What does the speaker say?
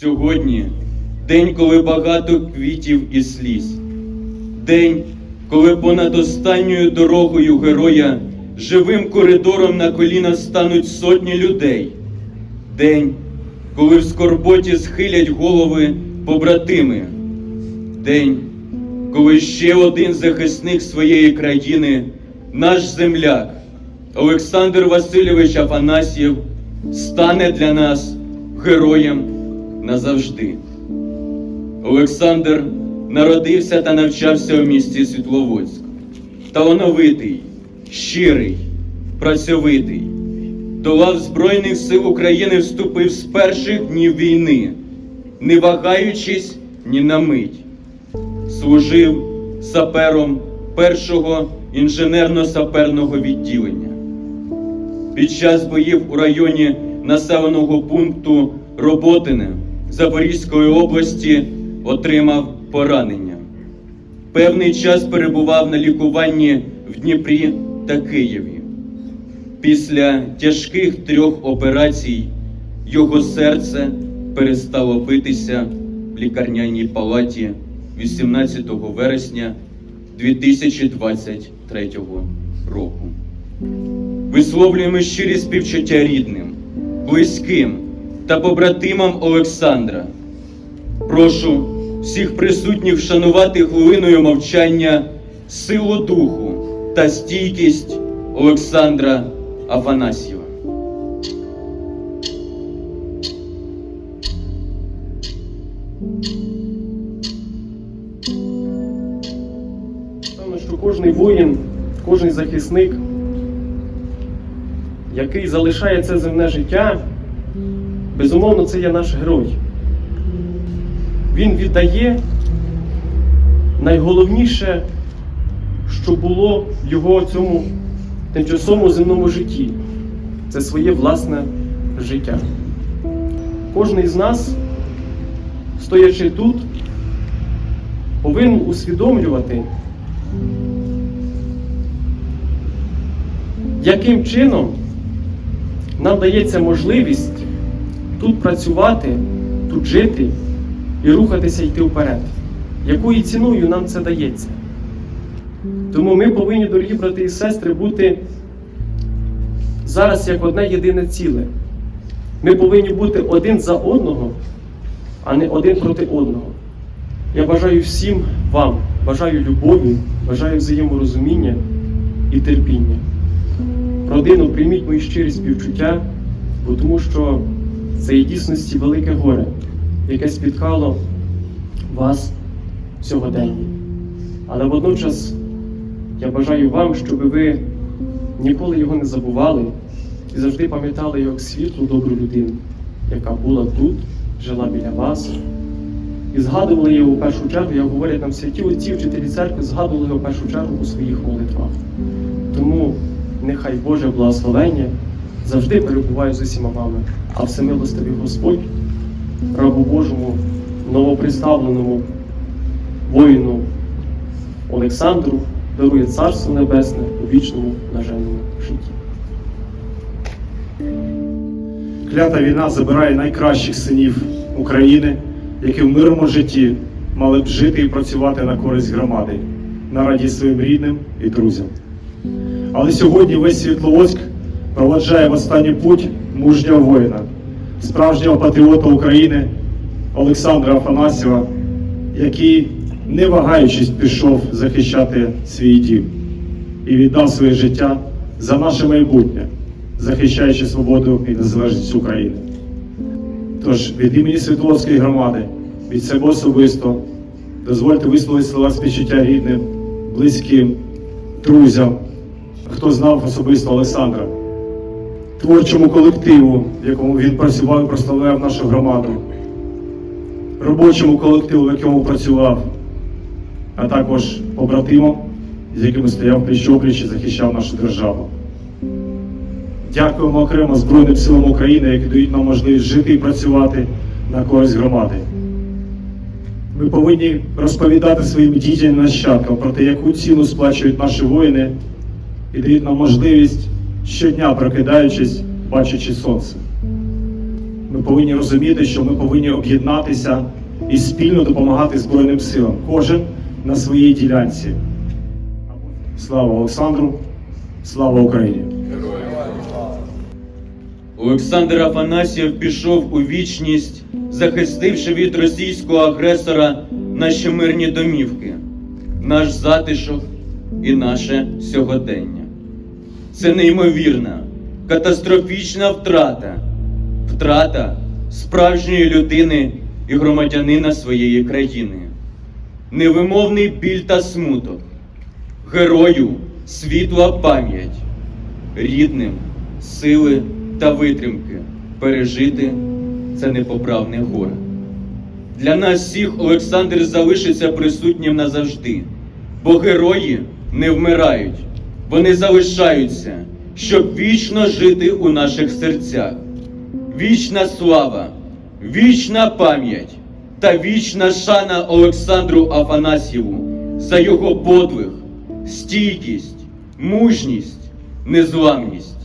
Сьогодні день, коли багато квітів і сліз. День, коли понад останньою дорогою героя живим коридором на коліна стануть сотні людей. День, коли в скорботі схилять голови побратими. День, коли ще один захисник своєї країни, наш земляк, Олександр Васильович Афанасьєв, стане для нас героєм назавжди. Олександр народився та навчався у місті Світловодськ. Талановитий, щирий, працьовитий. До лав Збройних сил України вступив з перших днів війни, не вагаючись ні на мить. Служив сапером першого інженерно-саперного відділення. Під час боїв у районі населеного пункту Роботине Запорізької області отримав поранення. Певний час перебував на лікуванні в Дніпрі та Києві. Після тяжких трьох операцій його серце перестало битися в лікарняній палаті 18 вересня 2023 року. Висловлюємо щирі співчуття рідним, близьким та побратимам Олександра. Прошу всіх присутніх вшанувати хвилиною мовчання силу духу та стійкість Олександра Афанасьєва. Кожний воїн, кожен захисник, який залишає це земне життя, безумовно, це є наш герой. Він віддає найголовніше, що було в його цьому тимчасовому земному житті. Це своє власне життя. Кожен з нас, стоячи тут, повинен усвідомлювати, яким чином нам дається можливість тут працювати, тут жити і рухатися йти вперед. Якою ціною нам це дається? Тому ми повинні, дорогі брати і сестри, бути зараз як одне єдине ціле. Ми повинні бути один за одного, а не один проти одного. Я бажаю всім вам, бажаю любові, бажаю взаєморозуміння і терпіння. Родину, прийміть мої щирі співчуття, бо тому що це є дійсності велике горе, яке спіткало вас сьогодення. Але водночас я бажаю вам, щоб ви ніколи його не забували і завжди пам'ятали як світлу добру людину, яка була тут, жила біля вас. І згадували його у першу чергу, як говорять нам святі отці, вчителі церкви, згадували його в першу чергу у своїх молитвах. Тому нехай Боже благословення завжди перебуває з усіма вами, а всемилостивий Господь, рабу Божому, новоприставленому воїну Олександру, дарує Царство Небесне у вічному блаженному житті. Клята війна забирає найкращих синів України, які в мирному житті мали б жити і працювати на користь громади, на радість своїм рідним і друзям. Але сьогодні весь Світловодськ проваджає в останній путь мужнього воїна, справжнього патріота України Олександра Афанасьєва, який, не вагаючись, пішов захищати свій дім і віддав своє життя за наше майбутнє, захищаючи свободу і незалежність України. Тож від імені Світловської громади, від себе особисто, дозвольте висловити слова співчуття рідним, близьким, друзям, хто знав особисто Олександра, творчому колективу, в якому він працював і прославляв нашу громаду, робочому колективу, в якому працював, а також побратимам, з якими стояв пліч-опліч і захищав нашу державу. Дякуємо окремо Збройним силам України, які дають нам можливість жити і працювати на користь громади. Ми повинні розповідати своїм дітям і нащадкам про те, яку ціну сплачують наші воїни і дають нам можливість щодня прокидаючись, бачачи сонце. Ми повинні розуміти, що ми повинні об'єднатися і спільно допомагати Збройним силам, кожен на своїй ділянці. Слава Олександру! Слава Україні! Олександр Афанасьєв пішов у вічність, захистивши від російського агресора наші мирні домівки, наш затишок і наше сьогодення. Це неймовірна, катастрофічна втрата, втрата справжньої людини і громадянина своєї країни, невимовний біль та смуток, герою світла пам'ять, рідним сили та витримки. Пережити це непоправне горе. Для нас всіх Олександр залишиться присутнім назавжди, бо герої не вмирають, вони залишаються, щоб вічно жити у наших серцях. Вічна слава, вічна пам'ять та вічна шана Олександру Афанасьєву за його подвиг, стійкість, мужність, незламність.